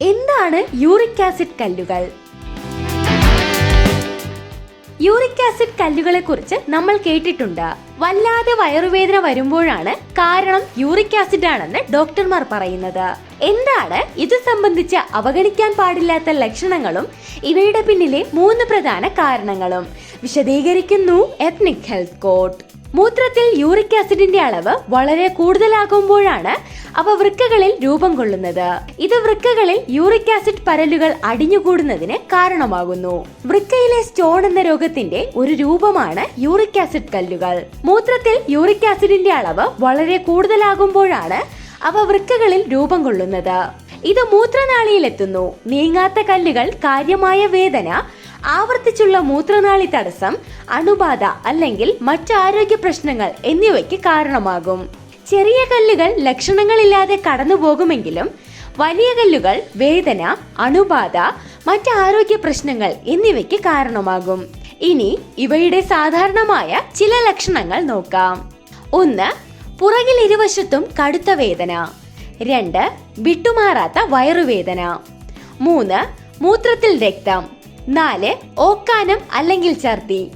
എന്താണ് uric acid കല്ലുകൾ? Uric acid കല്ലുകളെ കുറിച്ച് നമ്മൾ കേട്ടിട്ടുണ്ട്. വല്ലാതെ വയറുവേദന വരുമ്പോഴാണ് കാരണം യൂറിക് ആസിഡ് ആണെന്ന് ഡോക്ടർമാർ പറയുന്നത്. എന്താണ്? ഇത് സംബന്ധിച്ച് അവഗണിക്കാൻ പാടില്ലാത്ത ലക്ഷണങ്ങളും ഇവയുടെ പിന്നിലെ മൂന്ന് പ്രധാന കാരണങ്ങളും. വിശദീകരിക്കുന്നു എത്നിക് ഹെൽത്ത് കോഡ് മൂത്രത്തിൽ യൂറിക് ആസിഡിന്റെ അളവ് വളരെ കൂടുതലാകുമ്പോഴാണ് അവ വൃക്കകളിൽ രൂപം കൊള്ളുന്നത്. ഇത് വൃക്കകളിൽ യൂറിക് ആസിഡ് പരലുകൾ അടിഞ്ഞുകൂടുന്നതിന് കാരണമാകുന്നു. വൃക്കയിലെ സ്റ്റോൺ എന്ന രോഗത്തിന്റെ ഒരു രൂപമാണ് യൂറിക് ആസിഡ് കല്ലുകൾ. മൂത്രത്തിൽ യൂറിക് ആസിഡിന്റെ അളവ് വളരെ കൂടുതലാകുമ്പോഴാണ് അവ വൃക്കകളിൽ രൂപം കൊള്ളുന്നത്. ഇത് മൂത്രനാളിയിലെത്തുന്നു. നീങ്ങാത്ത കല്ലുകൾ കാര്യമായ വേദന ആവർത്തിച്ചുള്ള മൂത്രനാളി തടസ്സം അണുബാധ അല്ലെങ്കിൽ മറ്റ് ആരോഗ്യ പ്രശ്നങ്ങൾ എന്നിവയ്ക്ക് കാരണമാകും. ചെറിയ കല്ലുകൾ ലക്ഷണങ്ങളില്ലാതെ കടന്നു പോകുമെങ്കിലും വലിയ കല്ലുകൾ വേദന അണുബാധ മറ്റ് ആരോഗ്യ പ്രശ്നങ്ങൾ എന്നിവയ്ക്ക് കാരണമാകും. ഇനി ഇവയുടെ സാധാരണമായ ചില ലക്ഷണങ്ങൾ നോക്കാം. ഒന്ന് പുറകിൽ ഇരുവശത്തും കടുത്ത വേദന. രണ്ട് വിട്ടുമാറാത്ത വയറുവേദന. മൂന്ന് മൂത്രത്തിൽ രക്തം. നാല് ഓക്കാനം അല്ലെങ്കിൽ ഛർദി.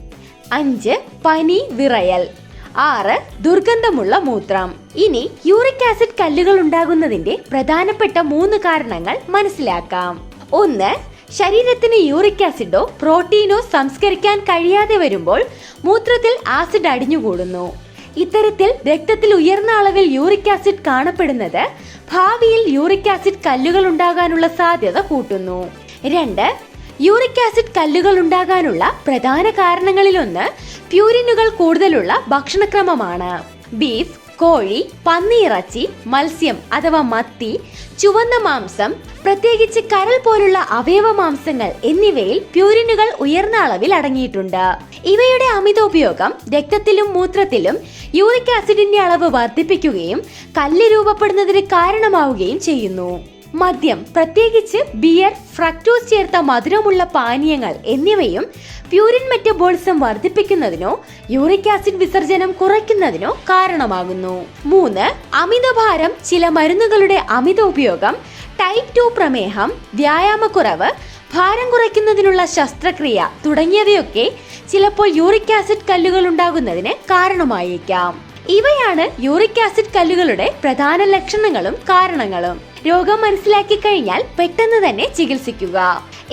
അഞ്ച് പനി വിറയൽ. ആറ് ദുർഗന്ധമുള്ള മൂത്രം. ഇനി യൂറിക് ആസിഡ് കല്ലുകൾ ഉണ്ടാകുന്നതിന്റെ പ്രധാനപ്പെട്ട മൂന്ന് കാരണങ്ങൾ മനസ്സിലാക്കാം. ഒന്ന് ശരീരത്തിന് യൂറിക് ആസിഡോ പ്രോട്ടീനോ സംസ്കരിക്കാൻ കഴിയാതെ വരുമ്പോൾ മൂത്രത്തിൽ ആസിഡ് അടിഞ്ഞുകൂടുന്നു. ഇത്തരത്തിൽ രക്തത്തിൽ ഉയർന്ന അളവിൽ യൂറിക് ആസിഡ് കാണപ്പെടുന്നത് ഭാവിയിൽ യൂറിക് ആസിഡ് കല്ലുകൾ ഉണ്ടാകാനുള്ള സാധ്യത കൂട്ടുന്നു. രണ്ട് യൂറിക് ആസിഡ് കല്ലുകൾ ഉണ്ടാകാനുള്ള പ്രധാന കാരണങ്ങളിലൊന്ന് പ്യൂരിനുകൾ കൂടുതലുള്ള ഭക്ഷണക്രമമാണ്. ബീഫ് കോഴി പന്നിയിറച്ചി മത്സ്യം അഥവാ മത്തി ചുവന്ന മാംസം പ്രത്യേകിച്ച് കരൾ പോലുള്ള അവയവ മാംസങ്ങൾ എന്നിവയിൽ പ്യൂരിനുകൾ ഉയർന്ന അളവിൽ അടങ്ങിയിട്ടുണ്ട്. ഇവയുടെ അമിത ഉപയോഗം രക്തത്തിലും മൂത്രത്തിലും യൂറിക് ആസിഡിന്റെ അളവ് വർദ്ധിപ്പിക്കുകയും കല്ല് രൂപപ്പെടുന്നതിന് കാരണമാവുകയും ചെയ്യുന്നു. മദ്യം പ്രത്യേകിച്ച് ബിയർ ഫ്രക്ടോസ് ചേർത്ത മധുരമുള്ള പാനീയങ്ങൾ എന്നിവയും പ്യൂരിൻ മെറ്റബോളിസം വർദ്ധിപ്പിക്കുന്നതിനോ യൂറിക് ആസിഡ് വിസർജനം കുറയ്ക്കുന്നതിനോ കാരണമാകുന്നു. മൂന്ന് അമിതഭാരം ചില മരുന്നുകളുടെ അമിത ഉപയോഗം ടൈപ്പ് ടു പ്രമേഹം വ്യായാമക്കുറവ് ഭാരം കുറയ്ക്കുന്നതിനുള്ള ശസ്ത്രക്രിയ തുടങ്ങിയവയൊക്കെ ചിലപ്പോൾ യൂറിക് ആസിഡ് കല്ലുകൾ ഉണ്ടാകുന്നതിന് കാരണമായേക്കാം. ഇവയാണ് യൂറിക് ആസിഡ് കല്ലുകളുടെ പ്രധാന ലക്ഷണങ്ങളും കാരണങ്ങളും. രോഗം മനസ്സിലാക്കി കഴിഞ്ഞാൽ പെട്ടെന്ന് തന്നെ ചികിത്സിക്കുക.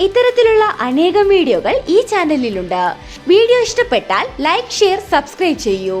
ഇത്തരത്തിലുള്ള അനേകം വീഡിയോകൾ ഈ ചാനലിലുണ്ട്. വീഡിയോ ഇഷ്ടപ്പെട്ടാൽ ലൈക്ക് ഷെയർ സബ്സ്ക്രൈബ് ചെയ്യൂ.